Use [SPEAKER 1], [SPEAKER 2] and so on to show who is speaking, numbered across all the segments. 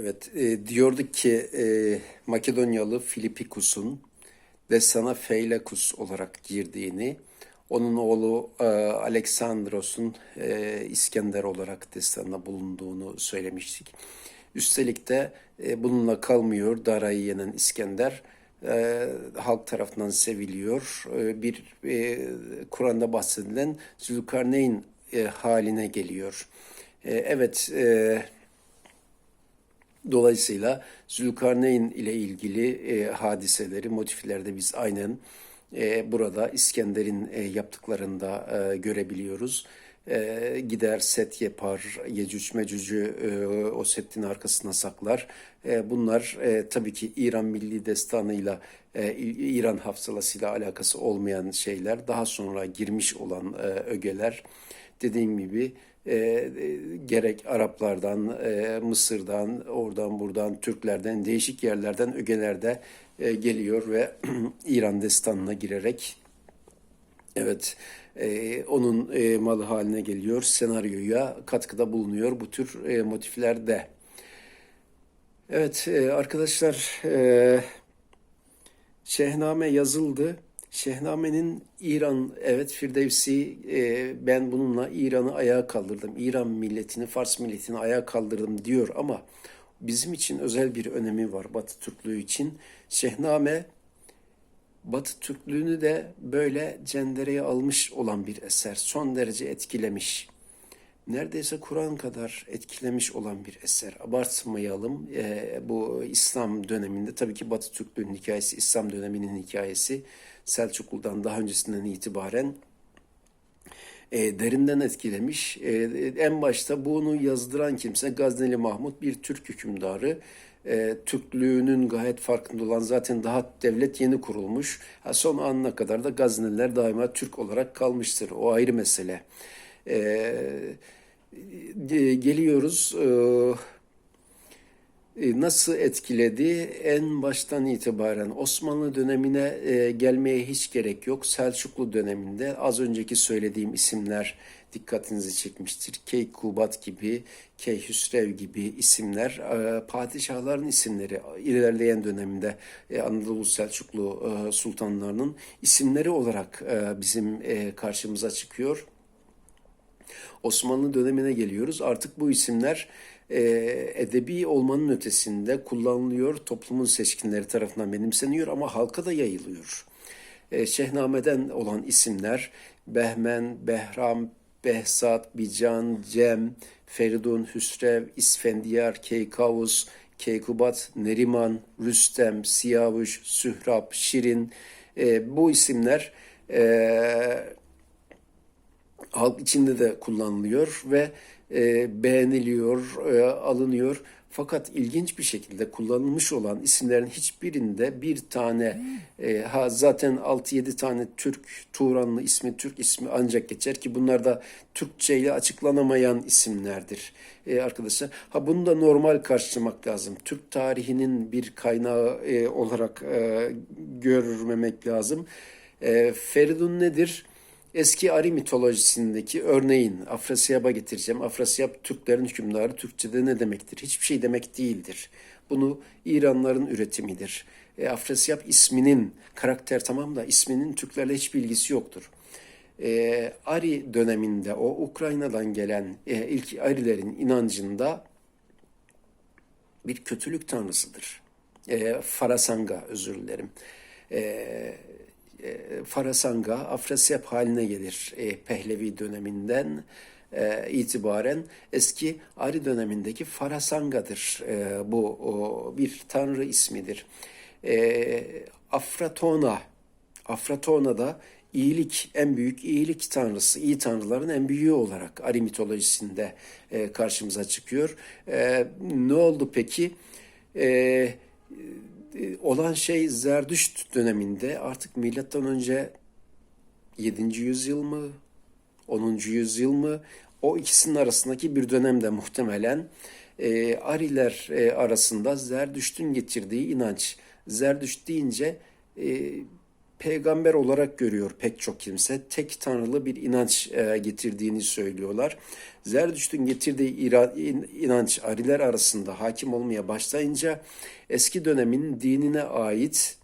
[SPEAKER 1] Evet, e, diyorduk ki e, Makedonyalı Filipikus'un Destana Feilekus olarak girdiğini, onun oğlu e, Aleksandros'un e, İskender olarak destanına bulunduğunu söylemiştik. Üstelik de e, bununla kalmıyor, Dara'yı yenen İskender e, halk tarafından seviliyor. E, bir e, Kur'an'da bahsedilen Zülkarneyn e, haline geliyor. E, evet, e, Dolayısıyla Zülkarneyn ile ilgili e, hadiseleri, motiflerde biz aynen e, burada İskender'in e, yaptıklarında e, görebiliyoruz. E, gider set yapar, Yecüc Mecüc'ü e, o setin arkasına saklar. E, bunlar e, tabii ki İran Milli Destanı'yla, e, İran hafsalasıyla alakası olmayan şeyler. Daha sonra girmiş olan e, ögeler. Dediğim gibi e, e, gerek Araplardan, e, Mısır'dan, oradan buradan, Türklerden, değişik yerlerden ögelerde e, geliyor ve İran destanına girerek evet e, onun e, malı haline geliyor, senaryoya katkıda bulunuyor bu tür e, motiflerde. Evet e, arkadaşlar e, Şehname yazıldı. Şehnamenin İran, evet Firdevsi e, ben bununla İran'ı ayağa kaldırdım. İran milletini, Fars milletini ayağa kaldırdım diyor ama bizim için özel bir önemi var Batı Türklüğü için. Şehname Batı Türklüğünü de böyle cendereye almış olan bir eser. Son derece etkilemiş. Neredeyse Kur'an kadar etkilemiş olan bir eser. Abartmayalım. Ee, bu İslam döneminde tabii ki Batı Türklüğünün hikayesi, İslam döneminin hikayesi Selçuklu'dan daha öncesinden itibaren e, derinden etkilemiş. E, en başta bunu yazdıran kimse Gazneli Mahmut bir Türk hükümdarı. E, Türklüğünün gayet farkında olan zaten daha devlet yeni kurulmuş. Ha, son anına kadar da Gazneliler daima Türk olarak kalmıştır. O ayrı mesele. E, geliyoruz. E, nasıl etkiledi? En baştan itibaren Osmanlı dönemine e, gelmeye hiç gerek yok. Selçuklu döneminde az önceki söylediğim isimler dikkatinizi çekmiştir. Keykubat gibi, Keyhüsrev gibi isimler e, padişahların isimleri ilerleyen döneminde Anadolu Selçuklu sultanlarının isimleri olarak bizim karşımıza çıkıyor. Osmanlı dönemine geliyoruz. Artık bu isimler e, edebi olmanın ötesinde kullanılıyor, toplumun seçkinleri tarafından benimseniyor ama halka da yayılıyor. E, Şehname'den olan isimler Behmen, Behram, Behzat, Bican, Cem, Feridun, Hüsrev, İsfendiyar, Keykavus, Keykubat, Neriman, Rüstem, Siyavuş, Sührab, Şirin e, bu isimler e, halk içinde de kullanılıyor ve e, beğeniliyor, e, alınıyor. Fakat ilginç bir şekilde kullanılmış olan isimlerin hiçbirinde bir tane e, ha zaten 6-7 tane Türk Turanlı ismi Türk ismi ancak geçer ki bunlar da Türkçe ile açıklanamayan isimlerdir e, arkadaşlar. Ha bunu da normal karşılamak lazım. Türk tarihinin bir kaynağı e, olarak e, görmemek lazım. E, Feridun nedir? Eski Ari mitolojisindeki örneğin Afrasiyab'a getireceğim. Afrasiyab Türklerin hükümdarı Türkçe'de ne demektir? Hiçbir şey demek değildir. Bunu İranların üretimidir. E, Afrasiyab isminin karakter tamam da isminin Türklerle hiçbir ilgisi yoktur. E, Ari döneminde o Ukrayna'dan gelen e, ilk Arilerin inancında bir kötülük tanrısıdır. E, Farasanga özür dilerim. E, e, Farasanga, Afrasiyap haline gelir e, Pehlevi döneminden e, itibaren eski Ari dönemindeki Farasanga'dır. E, bu bir tanrı ismidir. E, Afratona, Afratona da iyilik, en büyük iyilik tanrısı, iyi tanrıların en büyüğü olarak Ari mitolojisinde karşımıza çıkıyor. Ne oldu peki? E, olan şey Zerdüşt döneminde artık milattan önce 7. yüzyıl mı 10. yüzyıl mı o ikisinin arasındaki bir dönemde muhtemelen e, Ariler e, arasında Zerdüşt'ün getirdiği inanç. Zerdüşt deyince e, peygamber olarak görüyor pek çok kimse. Tek tanrılı bir inanç e, getirdiğini söylüyorlar. Zerdüşt'ün getirdiği inanç Ariler arasında hakim olmaya başlayınca eski dönemin dinine ait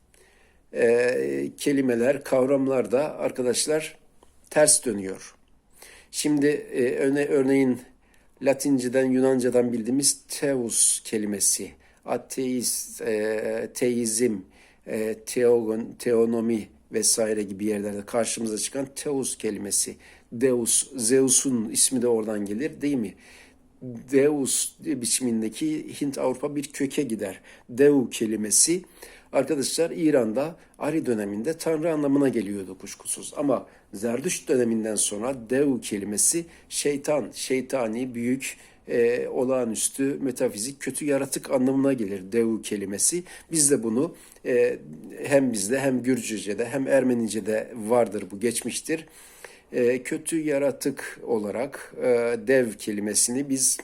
[SPEAKER 1] e, kelimeler, kavramlar da arkadaşlar ters dönüyor. Şimdi e, öne, örneğin Latinceden, Yunanca'dan bildiğimiz teus kelimesi, ateist, e, teizm, e, teogon, teonomi vesaire gibi yerlerde karşımıza çıkan teus kelimesi, Deus, Zeus'un ismi de oradan gelir değil mi? Deus biçimindeki Hint-Avrupa bir köke gider. Deu kelimesi arkadaşlar İran'da Ari döneminde tanrı anlamına geliyordu kuşkusuz. Ama Zerdüşt döneminden sonra Deu kelimesi şeytan, şeytani, büyük, e, olağanüstü, metafizik, kötü yaratık anlamına gelir Deu kelimesi. Biz de bunu e, hem bizde hem Gürcüce'de hem Ermenice'de vardır bu geçmiştir. E, kötü yaratık olarak e, dev kelimesini biz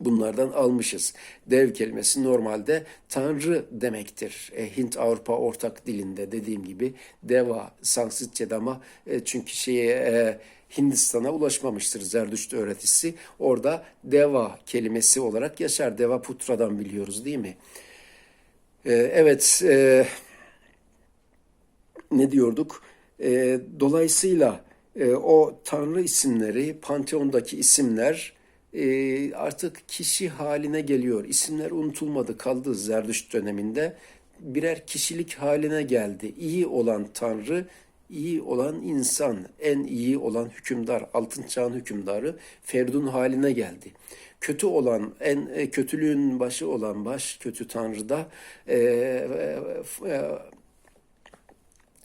[SPEAKER 1] bunlardan almışız. Dev kelimesi normalde tanrı demektir. E, Hint-Avrupa ortak dilinde dediğim gibi deva Sanskritçe'de ama e, çünkü şeye e, Hindistan'a ulaşmamıştır Zerdüşt öğretisi. Orada deva kelimesi olarak yaşar. Deva Putra'dan biliyoruz değil mi? E, evet, e, ne diyorduk? E, dolayısıyla e, o tanrı isimleri, panteondaki isimler e, artık kişi haline geliyor. İsimler unutulmadı, kaldı Zerdüşt döneminde. Birer kişilik haline geldi. İyi olan tanrı, iyi olan insan, en iyi olan hükümdar, altın çağın hükümdarı Ferdun haline geldi. Kötü olan, en e, kötülüğün başı olan baş, kötü tanrı da e, e,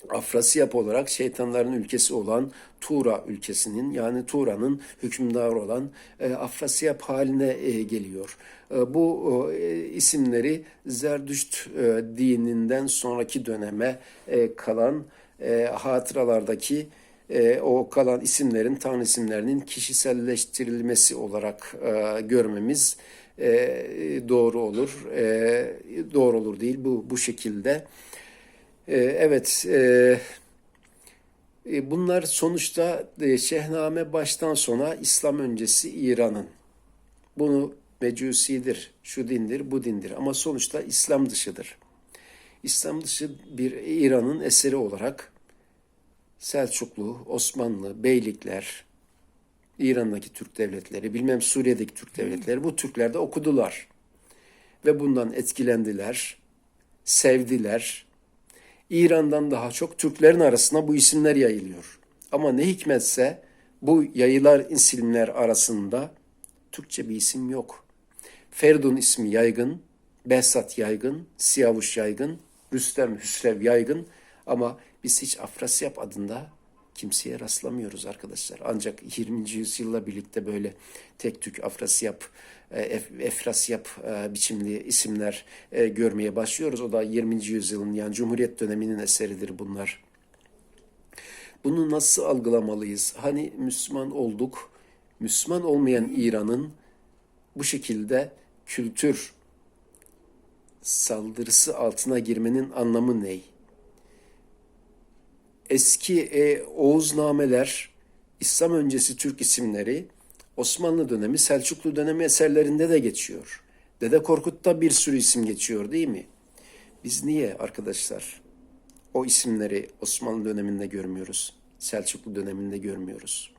[SPEAKER 1] Afrasiyap olarak şeytanların ülkesi olan Tura ülkesinin yani Tura'nın hükümdarı olan e, Afrasiyap haline e, geliyor. E, bu e, isimleri Zerdüşt e, dininden sonraki döneme e, kalan e, hatıralardaki e, o kalan isimlerin, tanrı isimlerinin kişiselleştirilmesi olarak e, görmemiz e, doğru olur. E, doğru olur değil bu bu şekilde. Ee, Evet, e, e, bunlar sonuçta e, Şehname baştan sona İslam öncesi İran'ın. Bunu mecusidir, şu dindir, bu dindir ama sonuçta İslam dışıdır. İslam dışı bir İran'ın eseri olarak Selçuklu, Osmanlı, beylikler, İran'daki Türk devletleri, bilmem Suriye'deki Türk devletleri bu Türkler de okudular. Ve bundan etkilendiler, sevdiler, İran'dan daha çok Türklerin arasına bu isimler yayılıyor. Ama ne hikmetse bu yayılar isimler arasında Türkçe bir isim yok. Ferdun ismi yaygın, Behzat yaygın, Siyavuş yaygın, Rüstem Hüsrev yaygın ama biz hiç Afrasyap adında kimseye rastlamıyoruz arkadaşlar. Ancak 20. yüzyılla birlikte böyle tek tük Afrasyap, Ef- Efrasyap e, biçimli isimler e, görmeye başlıyoruz. O da 20. yüzyılın yani Cumhuriyet döneminin eseridir bunlar. Bunu nasıl algılamalıyız? Hani Müslüman olduk, Müslüman olmayan İran'ın bu şekilde kültür saldırısı altına girmenin anlamı ne? Eski e, Oğuznameler, İslam öncesi Türk isimleri Osmanlı dönemi, Selçuklu dönemi eserlerinde de geçiyor. Dede Korkut'ta bir sürü isim geçiyor değil mi? Biz niye arkadaşlar o isimleri Osmanlı döneminde görmüyoruz, Selçuklu döneminde görmüyoruz?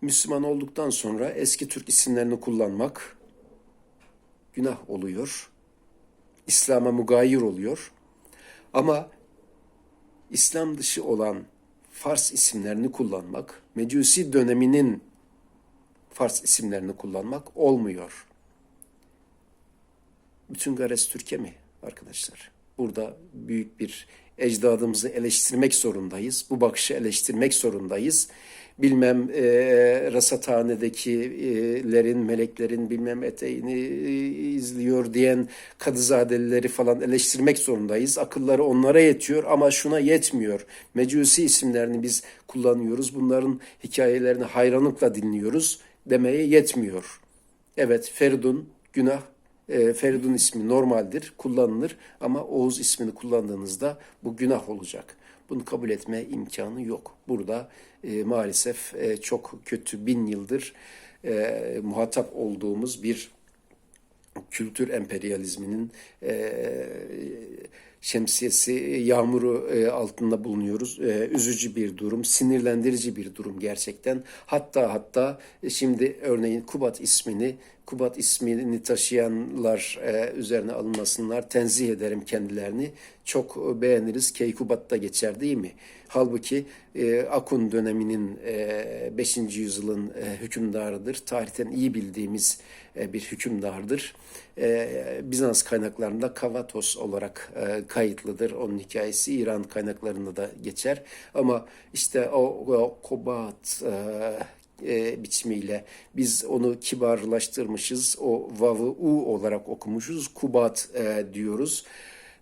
[SPEAKER 1] Müslüman olduktan sonra eski Türk isimlerini kullanmak günah oluyor. İslam'a mugayir oluyor. Ama İslam dışı olan Fars isimlerini kullanmak, Mecusi döneminin Fars isimlerini kullanmak olmuyor. Bütün gares Türkiye mi arkadaşlar? Burada büyük bir ecdadımızı eleştirmek zorundayız. Bu bakışı eleştirmek zorundayız. Bilmem e, rasathanedekilerin, meleklerin bilmem eteğini e, izliyor diyen kadızadelileri falan eleştirmek zorundayız. Akılları onlara yetiyor ama şuna yetmiyor. Mecusi isimlerini biz kullanıyoruz. Bunların hikayelerini hayranlıkla dinliyoruz demeye yetmiyor. Evet Feridun günah E, Feridun ismi normaldir, kullanılır ama Oğuz ismini kullandığınızda bu günah olacak. Bunu kabul etme imkanı yok. Burada e, maalesef e, çok kötü bin yıldır e, muhatap olduğumuz bir kültür emperyalizminin e, şemsiyesi, yağmuru e, altında bulunuyoruz. E, üzücü bir durum, sinirlendirici bir durum gerçekten. Hatta hatta şimdi örneğin Kubat ismini, Kubat ismini taşıyanlar e, üzerine alınmasınlar. Tenzih ederim kendilerini. Çok beğeniriz. Keykubat'ta geçer değil mi? Halbuki e, Akun döneminin e, 5. yüzyılın e, hükümdarıdır. Tarihten iyi bildiğimiz e, bir hükümdardır. E, Bizans kaynaklarında Kavatos olarak e, kayıtlıdır. Onun hikayesi İran kaynaklarında da geçer. Ama işte o, o Kobat e, e, biçimiyle biz onu kibarlaştırmışız. O vav'ı u olarak okumuşuz. Kubat e, diyoruz.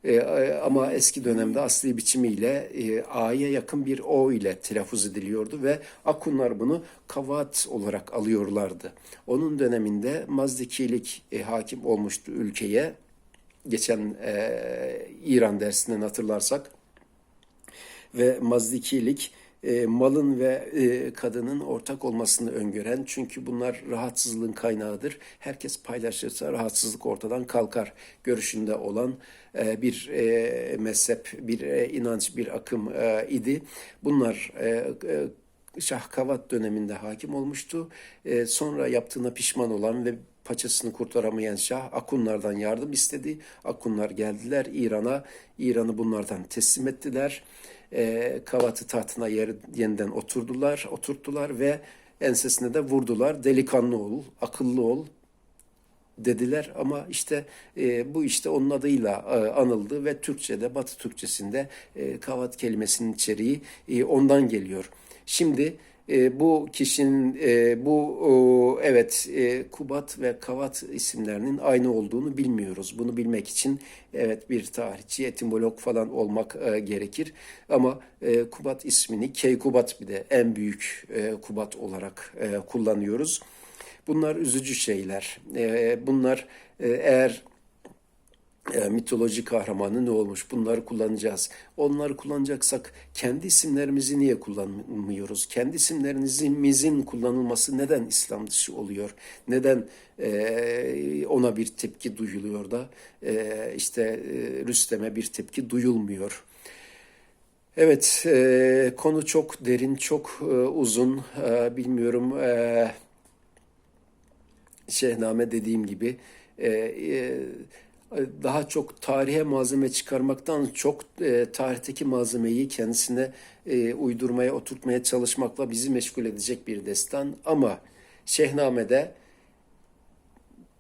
[SPEAKER 1] E, ama eski dönemde asli biçimiyle e, A'ya yakın bir O ile telaffuz ediliyordu ve Akunlar bunu kavat olarak alıyorlardı. Onun döneminde Mazdikilik e, hakim olmuştu ülkeye. Geçen e, İran dersinden hatırlarsak ve Mazdikilik e, malın ve e, kadının ortak olmasını öngören çünkü bunlar rahatsızlığın kaynağıdır. Herkes paylaşırsa rahatsızlık ortadan kalkar görüşünde olan e, bir e, mezhep, bir e, inanç, bir akım e, idi. Bunlar e, e, Şahkavat döneminde hakim olmuştu. E, sonra yaptığına pişman olan ve paçasını kurtaramayan Şah Akunlardan yardım istedi. Akunlar geldiler İran'a. İran'ı bunlardan teslim ettiler. E, Kavat'ı tahtına yer, yeniden oturdular, oturttular ve ensesine de vurdular. Delikanlı ol, akıllı ol dediler ama işte e, bu işte onun adıyla e, anıldı ve Türkçe'de, Batı Türkçesinde e, Kavat kelimesinin içeriği e, ondan geliyor. Şimdi e, bu kişinin e, bu o, evet e, Kubat ve Kavat isimlerinin aynı olduğunu bilmiyoruz. Bunu bilmek için evet bir tarihçi, etimolog falan olmak e, gerekir. Ama e, Kubat ismini Keykubat bir de en büyük e, Kubat olarak e, kullanıyoruz. Bunlar üzücü şeyler. E, bunlar e, eğer e, mitoloji kahramanı ne olmuş? Bunları kullanacağız. Onları kullanacaksak kendi isimlerimizi niye kullanmıyoruz? Kendi isimlerimizin kullanılması neden İslam dışı oluyor? Neden e, ona bir tepki duyuluyor da e, işte e, Rüstem'e bir tepki duyulmuyor? Evet, e, konu çok derin, çok e, uzun. E, bilmiyorum, e, Şehname dediğim gibi e, e, daha çok tarihe malzeme çıkarmaktan çok e, tarihteki malzemeyi kendisine e, uydurmaya, oturtmaya çalışmakla bizi meşgul edecek bir destan. Ama Şehname'de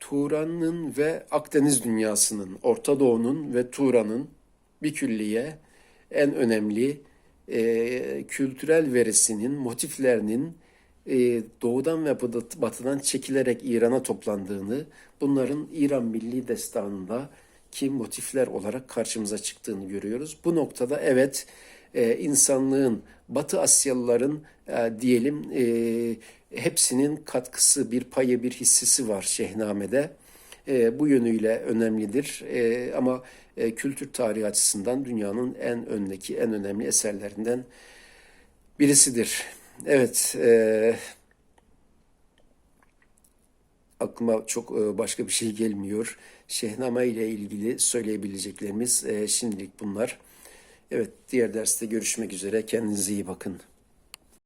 [SPEAKER 1] Turan'ın ve Akdeniz dünyasının, Orta Doğu'nun ve Turan'ın bir külliye en önemli e, kültürel verisinin, motiflerinin e, doğudan ve batıdan çekilerek İran'a toplandığını, bunların İran Milli Destanı'nda ki motifler olarak karşımıza çıktığını görüyoruz. Bu noktada evet e, insanlığın, Batı Asyalıların e, diyelim hepsinin katkısı, bir payı, bir hissesi var Şehname'de. bu yönüyle önemlidir ama kültür tarihi açısından dünyanın en öndeki, en önemli eserlerinden birisidir. Evet, e, aklıma çok e, başka bir şey gelmiyor. Şehname ile ilgili söyleyebileceklerimiz e, şimdilik bunlar. Evet, diğer derste görüşmek üzere. Kendinize iyi bakın.